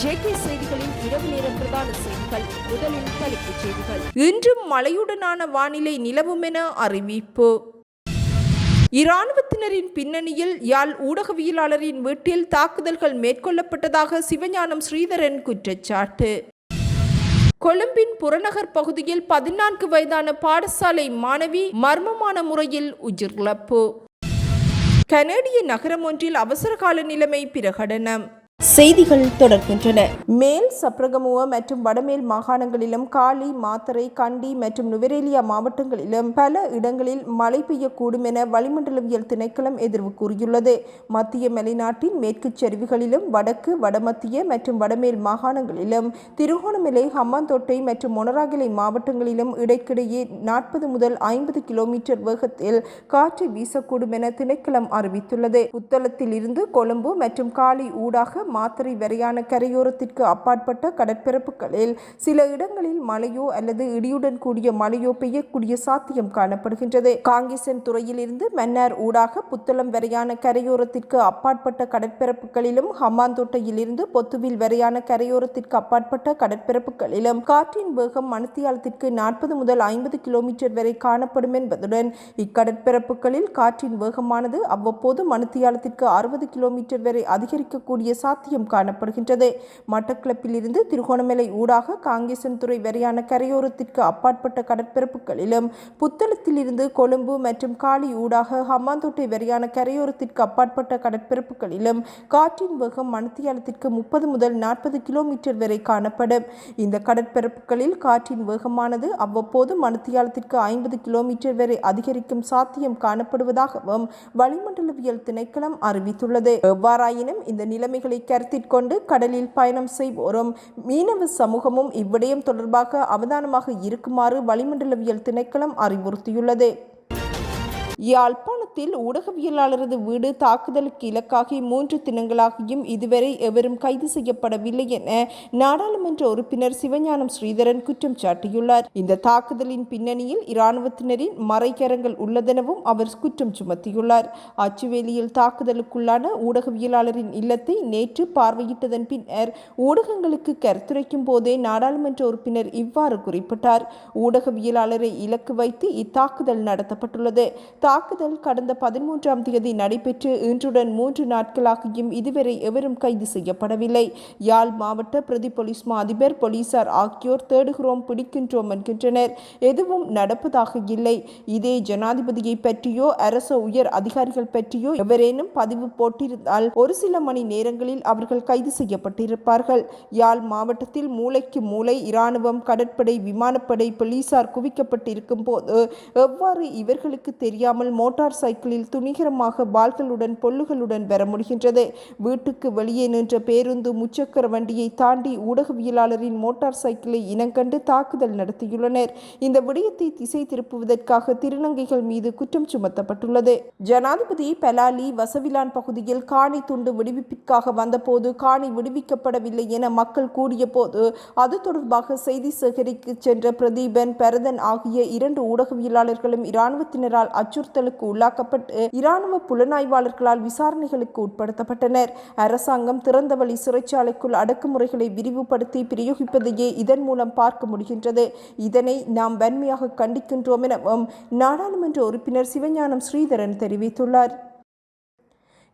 JK செய்திகளின் இரவு நேர பிரதான செய்திகள் முதலில் தலைப்புச் செய்திகள். இன்றும் மழையுடனான வானிலை நிலவும் என அறிவிப்பு. இராணுவத்தினரின் பின்னணியில் யாழ் ஊடகவியலாளரின் வீட்டில் தாக்குதல்கள் மேற்கொள்ளப்பட்டதாக சிவஞானம் ஸ்ரீதரன் குற்றச்சாட்டு. கொழும்பின் புறநகர் பகுதியில் பதினான்கு வயதான பாடசாலை மாணவி மர்மமான முறையில் உயிரிழப்பு. கனேடிய நகரம் ஒன்றில் அவசரகால நிலைமை பிரகடனம். செய்திகள் தொடர்கின்றன. மேல் சப்ரகமுவ மற்றும் வடமேல் மாகாணங்களிலும் காலி மாத்தரை கண்டி மற்றும் நுவரேலியா மாவட்டங்களிலும் பல இடங்களில் மழை பெய்யக்கூடும் என வளிமண்டலவியல் திணைக்களம் எதிர்வு கூறியுள்ளது. மத்திய மலைநாட்டின் மேற்கு சரிவுகளிலும் வடக்கு வடமத்திய மற்றும் வடமேல் மாகாணங்களிலும் திருகோணமலை ஹம்மாந்தோட்டை மற்றும் மொனராகிலை மாவட்டங்களிலும் இடைக்கிடையே நாற்பது முதல் ஐம்பது கிலோமீட்டர் வேகத்தில் காற்று வீசக்கூடும் என திணைக்களம் அறிவித்துள்ளது. புத்தளத்தில் இருந்து கொழும்பு மற்றும் காலி ஊடாக மாத்திரை வரையான கரையோரத்திற்கு அப்பாற்பட்ட கடற்பரப்புகளில் சில இடங்களில் மழையோ அல்லது இடியுடன் கூடிய மழையோ பெய்யக்கூடிய சாத்தியம் காணப்படுகின்றது. காங்கேசன் துறையிலிருந்து மன்னார் ஊடாக புத்தளம் வரையான கரையோரத்திற்கு அப்பாற்பட்ட கடற்பரப்புகளிலும் ஹம்மாந்தோட்டையிலிருந்து பொத்துவில் வரையான கரையோரத்திற்கு அப்பாற்பட்ட கடற்பரப்புகளிலும் காற்றின் வேகம் மணித்தியாலத்திற்கு நாற்பது முதல் ஐம்பது கிலோமீட்டர் வரை காணப்படும் என்பதுடன் இக்கடற்பரப்புகளில் காற்றின் வேகமானது அவ்வப்போது மணித்தியாலத்திற்கு அறுபது கிலோமீட்டர் வரை அதிகரிக்கக்கூடிய சாத்தியம் காணப்படுகின்றது. மட்டக்களப்பில் இருந்து திருகோணமலை ஊடாக காங்கேசன்துறை வரையான கரையோரத்திற்கு அப்பாற்பட்ட கடற்பரப்புகளிலும் புத்தளத்தில் இருந்து கொழும்பு மற்றும் காலி ஊடாக ஹம்மாந்தோட்டை வரையான கரையோரத்திற்கு அப்பாற்பட்ட கடற்பரப்புகளிலும் காற்றின் வேகம் மணத்தியாலத்திற்கு முப்பது முதல் நாற்பது கிலோமீட்டர் வரை காணப்படும். இந்த கடற்பரப்புகளில் காற்றின் வேகமானது அவ்வப்போது மணத்தியாலத்திற்கு ஐம்பது கிலோமீட்டர் வரை அதிகரிக்கும் சாத்தியம் காணப்படுவதாகவும் வளிமண்டலவியல் திணைக்களம் அறிவித்துள்ளது. எவ்வாறாயினும் இந்த நிலைமைகளை கருத்திற்கொண்டு கடலில் பயணம் செய்வோரும். மீனவ சமூகமும் இவ்விடயம் தொடர்பாக அவதானமாக இருக்குமாறு வளிமண்டலவியல் திணைக்களம் அறிவுறுத்தியுள்ளது. யாழ்ப்பாண யாழ்ப்பாணத்தில் ஊடகவியலாளரது வீடு தாக்குதலுக்கு இலக்காகி மூன்று தினங்களாகியும் இதுவரை எவரும் கைது செய்யப்படவில்லை என நாடாளுமன்ற உறுப்பினர் சிவஞானம் ஸ்ரீதரன் குற்றம் சாட்டியுள்ளார். இந்த தாக்குதலின் பின்னணியில் இராணுவத்தினரின் மறைக்கரங்கள் உள்ளதெனவும் அவர் குற்றம் சுமத்தியுள்ளார். அச்சுவேலியில் தாக்குதலுக்குள்ளான ஊடகவியலாளரின் இல்லத்தை நேற்று பார்வையிட்டதன் பின்னர் ஊடகங்களுக்கு கருத்துரைக்கும் போதே நாடாளுமன்ற உறுப்பினர் இவ்வாறு குறிப்பிட்டார். ஊடகவியலாளரை இலக்கு வைத்து இத்தாக்குதல் நடத்தப்பட்டுள்ளது. தாக்குதல் கடந்த பதிமூன்றாம் தேதி நடைபெற்று இன்றுடன் மூன்று நாட்களாகியும் இதுவரை எவரும் கைது செய்யப்படவில்லை. யாழ் மாவட்ட பிரதி போலீஸ் மா அதிபர் போலீசார் ஆகியோர் தேடுகிறோம் பிடிக்கின்றோம் என்கின்றனர். எதுவும் நடப்பதாக இல்லை. இதே ஜனாதிபதியை பற்றியோ அரச உயர் அதிகாரிகள் பற்றியோ எவரேனும் பதிவு போட்டிருந்தால் ஒரு சில மணி நேரங்களில் அவர்கள் கைது செய்யப்பட்டிருப்பார்கள். யாழ் மாவட்டத்தில் மூளைக்கு மூளை இராணுவம் கடற்படை விமானப்படை போலீசார் குவிக்கப்பட்டிருக்கும் போது எவ்வாறு இவர்களுக்கு தெரியாமல் மோட்டார் சைக்கிளில் துணிகரமாக பால்களுடன் பொல்லுகளுடன் வர முடிகின்றது. வீட்டுக்கு வெளியே நின்ற பேருந்து முச்சக்கர வண்டியை தாண்டி ஊடகவியலாளரின் மோட்டார் சைக்கிளை இனங்கண்டு தாக்குதல் நடத்தியுள்ளனர். இந்த விடயத்தை திசை திருப்புவதற்காக திருநங்கைகள் மீது குற்றம் சுமத்தப்பட்டுள்ளது. ஜனாதிபதி பெலாலி வசவிலான் பகுதியில் காணி துண்டு விடுவிப்பிற்காக வந்தபோது காணி விடுவிக்கப்படவில்லை என மக்கள் கூடிய போது அது தொடர்பாக செய்தி சேகரிக்க சென்ற பிரதீபன் பரதன் ஆகிய இரண்டு ஊடகவியலாளர்களும் இராணுவத்தினரால் அச்சுறுத்தலுக்கு தாக்கப்பட்டு இராணுவ புலனாய்வாளர்களால் விசாரணைகளுக்கு உட்படுத்தப்பட்டனர். அரசாங்கம் திறந்தவழி சிறைச்சாலைக்குள் அடக்குமுறைகளை விரிவுபடுத்தி பிரயோகிப்பதையே இதன் மூலம் பார்க்க முடிகின்றது. இதனை நாம் வன்மையாக கண்டிக்கின்றோம் எனவும் நாடாளுமன்ற உறுப்பினர் சிவஞானம் ஸ்ரீதரன் தெரிவித்துள்ளார்.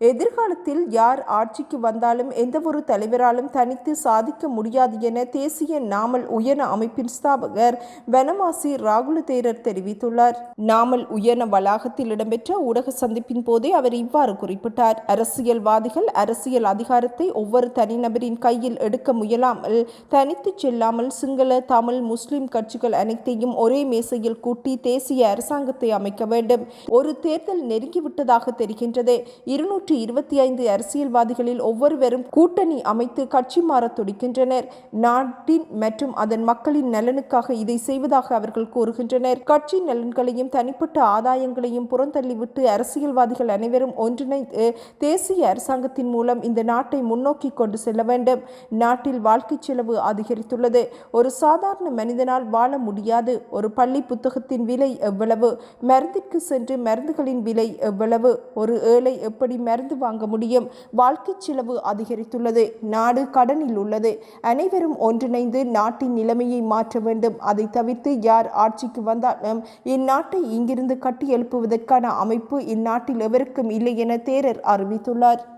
எதிர்காலத்தில் யார் ஆட்சிக்கு வந்தாலும் எந்தவொரு தலைவராலும் தனித்து சாதிக்க முடியாது என தேசிய நாமல் உயர்ன அமைப்பின் ஸ்தாபகர் வனவாசி ராகுல தேரர் தெரிவித்துள்ளார். நாமல் உயர்ன வளாகத்தில் இடம்பெற்ற ஊடக சந்திப்பின் போதே அவர் இவ்வாறு குறிப்பிட்டார். அரசியல்வாதிகள் அரசியல் அதிகாரத்தை ஒவ்வொரு தனிநபரின் கையில் எடுக்க முயலாமல் தனித்து செல்லாமல் சிங்கள தமிழ் முஸ்லிம் கட்சிகள் அனைத்தையும் ஒரே மேசையில் கூட்டி தேசிய அரசாங்கத்தை அமைக்க வேண்டும். ஒரு தேர்தல் நெருங்கிவிட்டதாக தெரிகின்றது. இருநூற்றி இருநூற்றி இருபத்தி ஐந்து அரசியல்வாதிகளில் ஒவ்வொருவரும் கூட்டணி அமைத்து கட்சி மாற துடிக்கின்றனர். நாட்டின் மற்றும் அதன் மக்களின் நலனுக்காக இதை செய்வதாக அவர்கள் கூறுகின்றனர். கட்சி நலன்களையும் தனிப்பட்ட ஆதாயங்களையும் புறந்தள்ளிவிட்டு அரசியல்வாதிகள் அனைவரும் ஒன்றிணைந்து தேசிய அரசாங்கத்தின் மூலம் இந்த நாட்டை முன்னோக்கி கொண்டு செல்ல வேண்டும். நாட்டில் வாழ்க்கை செலவு அதிகரித்துள்ளது. ஒரு சாதாரண மனிதனால் வாழ முடியாது. ஒரு பள்ளி புத்தகத்தின் விலை எவ்வளவு? மருந்திற்கு சென்று மருந்துகளின் விலை எவ்வளவு? ஒரு ஏழை எப்படி மருந்து வாங்க முடியும். வாழ்க்கை செலவு அதிகரித்துள்ளது. நாடு கடனில் உள்ளது. அனைவரும் ஒன்றிணைந்து நாட்டின் நிலைமையை மாற்ற வேண்டும். அதை தவிர்த்து யார் ஆட்சிக்கு வந்தாலும் இந்நாட்டை இங்கிருந்து கட்டி எழுப்புவதற்கான அமைப்பு இந்நாட்டில் எவருக்கும் இல்லை என தேரர் அறிவித்துள்ளார்.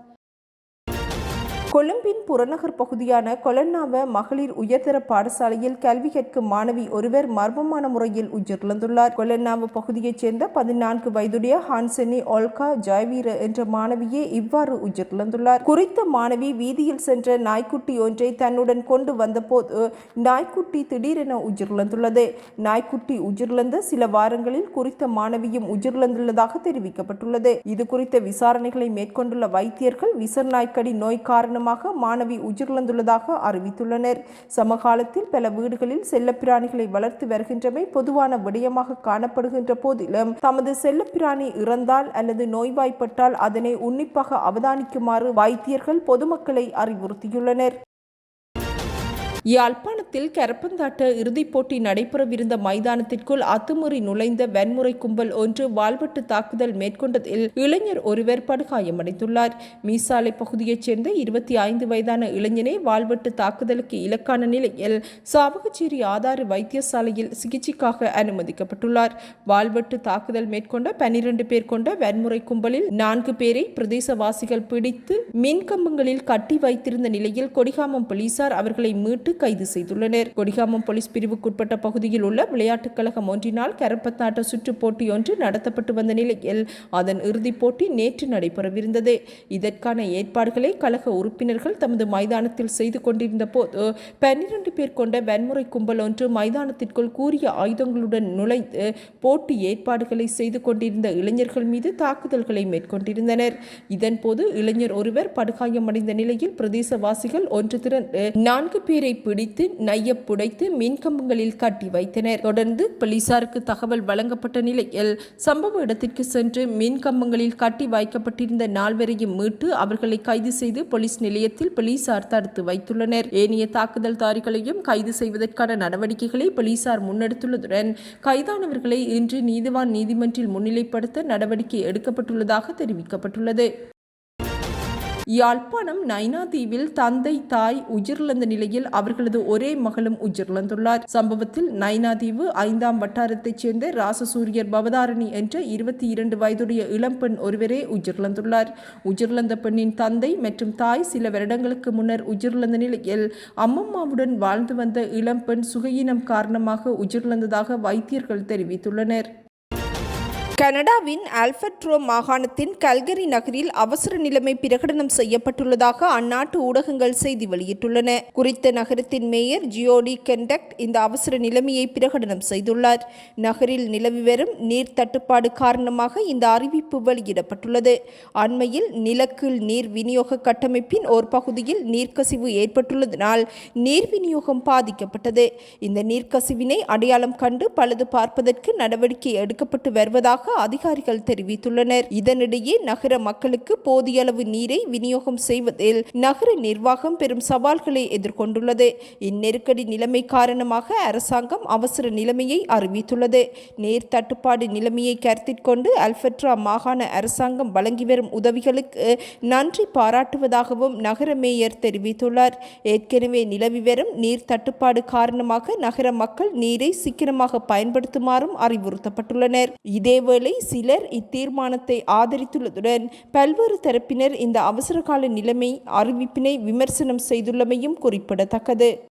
கொழும்பின் புறநகர் பகுதியான கொலன்னாவ மகளிர் உயர்தர பாடசாலையில் கல்வி கற்கும் மாணவி ஒருவர் மர்மமான முறையில் உயிரிழந்துள்ளார். கொலன்னாவ பகுதியைச் சேர்ந்த பதினான்கு வயதுடைய ஹான்சனி ஒல்கா ஜாய்வீர என்ற மாணவியே இவ்வாறு உயிரிழந்துள்ளார். குறித்த மாணவி வீதியில் சென்ற நாய்க்குட்டி ஒன்றை தன்னுடன் கொண்டு வந்தபோது நாய்க்குட்டி திடீரென உயிரிழந்துள்ளது. நாய்க்குட்டி உயிரிழந்த சில வாரங்களில் குறித்த மாணவியும் உயிரிழந்துள்ளதாக தெரிவிக்கப்பட்டுள்ளது. இது குறித்த விசாரணைகளை மேற்கொண்டுள்ள வைத்தியர்கள் விசர்நாய்க்கடி நோய் காரணமாக மாணவி உயிரிழந்துள்ளதாக அறிவித்துள்ளனர். சமகாலத்தில் பல வீடுகளில் செல்லப்பிராணிகளை வளர்த்து வருகின்றமை பொதுவான விடயமாக காணப்படுகின்ற போதிலும் தமது செல்லப்பிராணி இறந்தால் அல்லது நோய்வாய்ப்பட்டால் அதனை உன்னிப்பாக அவதானிக்குமாறு வைத்தியர்கள் பொதுமக்களை அறிவுறுத்தியுள்ளனர். தமிழகத்தில் கரப்பந்தாட்ட இறுதிப் போட்டி நடைபெறவிருந்த மைதானத்திற்குள் அத்துமீறி நுழைந்த வன்முறை கும்பல் ஒன்று வாள்வெட்டு தாக்குதல் மேற்கொண்டதில் இளைஞர் ஒருவர் படுகாயமடைந்துள்ளார். மீசாலை பகுதியைச் சேர்ந்த இருபத்தி ஐந்து வயதான இளைஞனே வாள்வெட்டு தாக்குதலுக்கு இலக்கான நிலையில் சாவகச்சேரி ஆதார வைத்தியசாலையில் சிகிச்சைக்காக அனுமதிக்கப்பட்டுள்ளார். வாள்வெட்டு தாக்குதல் மேற்கொண்ட பனிரெண்டு பேர் கொண்ட வன்முறை கும்பலில் நான்கு பேரை பிரதேசவாசிகள் பிடித்து மின்கம்பங்களில் கட்டி வைத்திருந்த நிலையில் கொடிகாமம் போலீசார் அவர்களை மீட்டு கைது செய்துள்ளனர். கொடிகாமம் போலீஸ் பிரிவுக்குட்பட்ட பகுதியில் உள்ள விளையாட்டுக் கழகம் ஒன்றினால் கரப்பத்தாட்ட சுற்றுப் போட்டி ஒன்று நடத்தப்பட்டு வந்த நிலையில் அதன் இறுதிப் போட்டி நேற்று நடைபெறவிருந்தது. இதற்கான ஏற்பாடுகளை கழக உறுப்பினர்கள் தமது மைதானத்தில் செய்து கொண்டிருந்த போது பன்னிரண்டு பேர் கொண்ட வன்முறை கும்பல் ஒன்று மைதானத்திற்குள் கூறிய ஆயுதங்களுடன் நுழைந்து போட்டி ஏற்பாடுகளை செய்து கொண்டிருந்த இளைஞர்கள் மீது தாக்குதல்களை மேற்கொண்டிருந்தனர். இதன்போது இளைஞர் ஒருவர் படுகாயமடைந்த நிலையில் பிரதேசவாசிகள் ஒன்று திரண்டு நான்கு பேரை பிடித்து நைய புடைத்து மின்கம்பங்களில் கட்டி வைத்தனர். தொடர்ந்து போலீசாருக்கு தகவல் வழங்கப்பட்ட நிலையில் சம்பவ இடத்திற்கு சென்று மின்கம்பங்களில் கட்டி வைக்கப்பட்டிருந்த நால்வரையும் மீட்டு அவர்களை கைது செய்து போலீஸ் நிலையத்தில் போலீசார் தடுத்து வைத்துள்ளனர். ஏனைய தாக்குதல்தாரிகளையும் கைது செய்வதற்கான நடவடிக்கைகளை போலீசார் முன்னெடுத்துள்ளதுடன் கைதானவர்களை இன்று நீதிவான் நீதிமன்றில் முன்னிலைப்படுத்த நடவடிக்கை எடுக்கப்பட்டுள்ளதாக தெரிவிக்கப்பட்டுள்ளது. யாழ்ப்பாணம் நைனா தீவில் தந்தை தாய் உயிரிழந்த நிலையில் அவர்களது ஒரே மகளும் உயிரிழந்துள்ளார். சம்பவத்தில் நைனா தீவு ஐந்தாம் வட்டாரத்தைச் சேர்ந்த ராசசூரியர் பவதாரணி என்ற இருபத்தி இரண்டு வயதுடைய இளம்பெண் ஒருவரே உயிரிழந்துள்ளார். உயிரிழந்த பெண்ணின் தந்தை மற்றும் தாய் சில வருடங்களுக்கு முன்னர் உயிரிழந்த நிலையில் அம்மம்மாவுடன் வாழ்ந்து வந்த இளம்பெண் சுகையினம் காரணமாக உயிரிழந்ததாக வைத்தியர்கள் தெரிவித்துள்ளனர். கனடாவின் ஆல்பர்ட்ரோ மாகாணத்தின் கல்கரி நகரில் அவசர நிலைமை பிரகடனம் செய்யப்பட்டுள்ளதாக அந்நாட்டு ஊடகங்கள் செய்தி வெளியிட்டுள்ளன. குறித்த நகரத்தின் மேயர் ஜியோடி கெண்டக்ட் இந்த அவசர நிலைமையை பிரகடனம் செய்துள்ளார். நகரில் நிலவி வரும் நீர் தட்டுப்பாடு காரணமாக இந்த அறிவிப்பு வெளியிடப்பட்டுள்ளது. அண்மையில் நிலக்கீழ் நீர் விநியோக கட்டமைப்பின் ஓர் பகுதியில் நீர்க்கசிவு ஏற்பட்டுள்ளதனால் நீர் விநியோகம் பாதிக்கப்பட்டது. இந்த நீர்க்கசிவினை அடையாளம் கண்டு பழுது பார்ப்பதற்கு நடவடிக்கை எடுக்கப்பட்டு வருவதாக அதிகாரிகள் தெரிவித்துள்ளனர். இதனிடையே நகர மக்களுக்கு போதிய அளவு நீரை விநியோகம் செய்வதில் நகர நிர்வாகம் பெரும் சவால்களை எதிர்கொண்டுள்ளது. இந்நெருக்கடி நிலைமை காரணமாக அரசாங்கம் அவசர நிலைமையை அறிவித்துள்ளது. நீர் தட்டுப்பாடு நிலைமையை கருத்தில் கொண்டு அல்பட்ரா மாகாண அரசாங்கம் வழங்கி வரும் உதவிகளுக்கு நன்றி பாராட்டுவதாகவும் நகர மேயர் தெரிவித்துள்ளார். ஏற்கனவே நிலவி வரும் நீர் தட்டுப்பாடு காரணமாக நகர மக்கள் நீரை சிக்கனமாக பயன்படுத்துமாறும் அறிவுறுத்தப்பட்டுள்ளனர். இதேவேளை சிலர் இத்தீர்மானத்தை ஆதரித்துள்ளதுடன் பல்வேறு தரப்பினர் இந்த அவசரகால நிலைமை அறிவிப்பினை விமர்சனம் செய்துள்ளமையும் குறிப்பிடத்தக்கது.